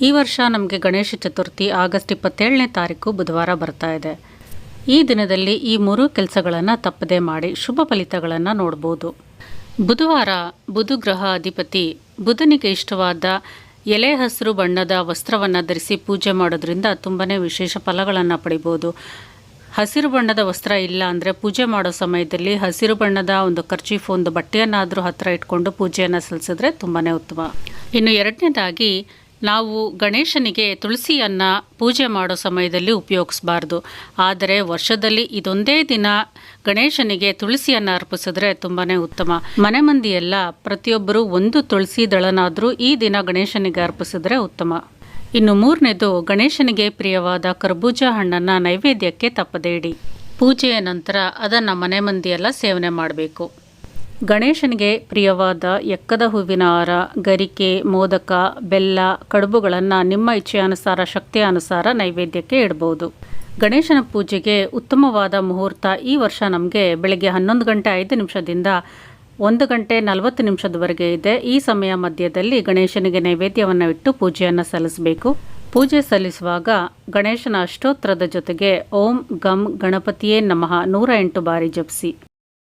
ಈ ವರ್ಷ ನಮಗೆ ಗಣೇಶ ಚತುರ್ಥಿ ಆಗಸ್ಟ್ ಇಪ್ಪತ್ತೇಳನೇ ತಾರೀಕು ಬುಧವಾರ ಬರ್ತಾ ಇದೆ. ಈ ದಿನದಲ್ಲಿ ಈ ಮೂರು ಕೆಲಸಗಳನ್ನು ತಪ್ಪದೆ ಮಾಡಿ ಶುಭ ಫಲಿತಗಳನ್ನು ನೋಡ್ಬೋದು. ಬುಧವಾರ ಬುಧ ಗ್ರಹ ಅಧಿಪತಿ ಬುಧನಿಗೆ ಇಷ್ಟವಾದ ಎಲೆ ಹಸಿರು ಬಣ್ಣದ ವಸ್ತ್ರವನ್ನು ಧರಿಸಿ ಪೂಜೆ ಮಾಡೋದ್ರಿಂದ ತುಂಬಾ ವಿಶೇಷ ಫಲಗಳನ್ನು ಪಡಿಬೋದು. ಹಸಿರು ಬಣ್ಣದ ವಸ್ತ್ರ ಇಲ್ಲ ಅಂದರೆ ಪೂಜೆ ಮಾಡೋ ಸಮಯದಲ್ಲಿ ಹಸಿರು ಬಣ್ಣದ ಒಂದು ಖರ್ಚೀಫ್ ಒಂದು ಬಟ್ಟೆಯನ್ನಾದರೂ ಹತ್ತಿರ ಇಟ್ಕೊಂಡು ಪೂಜೆಯನ್ನು ಸಲ್ಲಿಸಿದ್ರೆ ತುಂಬಾ ಉತ್ತಮ. ಇನ್ನು ಎರಡನೇದಾಗಿ ನಾವು ಗಣೇಶನಿಗೆ ತುಳಸಿಯನ್ನು ಪೂಜೆ ಮಾಡೋ ಸಮಯದಲ್ಲಿ ಉಪಯೋಗಿಸಬಾರ್ದು. ಆದರೆ ವರ್ಷದಲ್ಲಿ ಇದೊಂದೇ ದಿನ ಗಣೇಶನಿಗೆ ತುಳಸಿಯನ್ನು ಅರ್ಪಿಸಿದ್ರೆ ತುಂಬಾ ಉತ್ತಮ. ಮನೆ ಮಂದಿಯೆಲ್ಲ ಪ್ರತಿಯೊಬ್ಬರು ಒಂದು ತುಳಸಿ ದಳನಾದರೂ ಈ ದಿನ ಗಣೇಶನಿಗೆ ಅರ್ಪಿಸಿದ್ರೆ ಉತ್ತಮ. ಇನ್ನು ಮೂರನೇದು, ಗಣೇಶನಿಗೆ ಪ್ರಿಯವಾದ ಕರ್ಬೂಜ ಹಣ್ಣನ್ನು ನೈವೇದ್ಯಕ್ಕೆ ತಪ್ಪದೇ ಇಡಿ. ಪೂಜೆಯ ನಂತರ ಅದನ್ನು ಮನೆ ಮಂದಿಯೆಲ್ಲ ಸೇವನೆ ಮಾಡಬೇಕು. ಗಣೇಶನಿಗೆ ಪ್ರಿಯವಾದ ಎಕ್ಕದ ಹೂವಿನ ಹಾರ, ಗರಿಕೆ, ಮೋದಕ, ಬೆಲ್ಲ, ಕಡುಬುಗಳನ್ನು ನಿಮ್ಮ ಇಚ್ಛೆಯಾನುಸಾರ ಶಕ್ತಿಯ ಅನುಸಾರ ನೈವೇದ್ಯಕ್ಕೆ ಇಡಬಹುದು. ಗಣೇಶನ ಪೂಜೆಗೆ ಉತ್ತಮವಾದ ಮುಹೂರ್ತ ಈ ವರ್ಷ ನಮಗೆ ಬೆಳಗ್ಗೆ ಹನ್ನೊಂದು ಗಂಟೆ ಐದು ನಿಮಿಷದಿಂದ ಒಂದು ಗಂಟೆ ನಲವತ್ತು ನಿಮಿಷದವರೆಗೆ ಇದೆ. ಈ ಸಮಯ ಮಧ್ಯದಲ್ಲಿ ಗಣೇಶನಿಗೆ ನೈವೇದ್ಯವನ್ನು ಇಟ್ಟು ಪೂಜೆಯನ್ನು ಸಲ್ಲಿಸಬೇಕು. ಪೂಜೆ ಸಲ್ಲಿಸುವಾಗ ಗಣೇಶನ ಅಷ್ಟೋತ್ತರದ ಜೊತೆಗೆ ಓಂ ಗಂ ಗಣಪತಿಯೇ ನಮಃ ನೂರ ಎಂಟು ಬಾರಿ ಜಪಿಸಿ.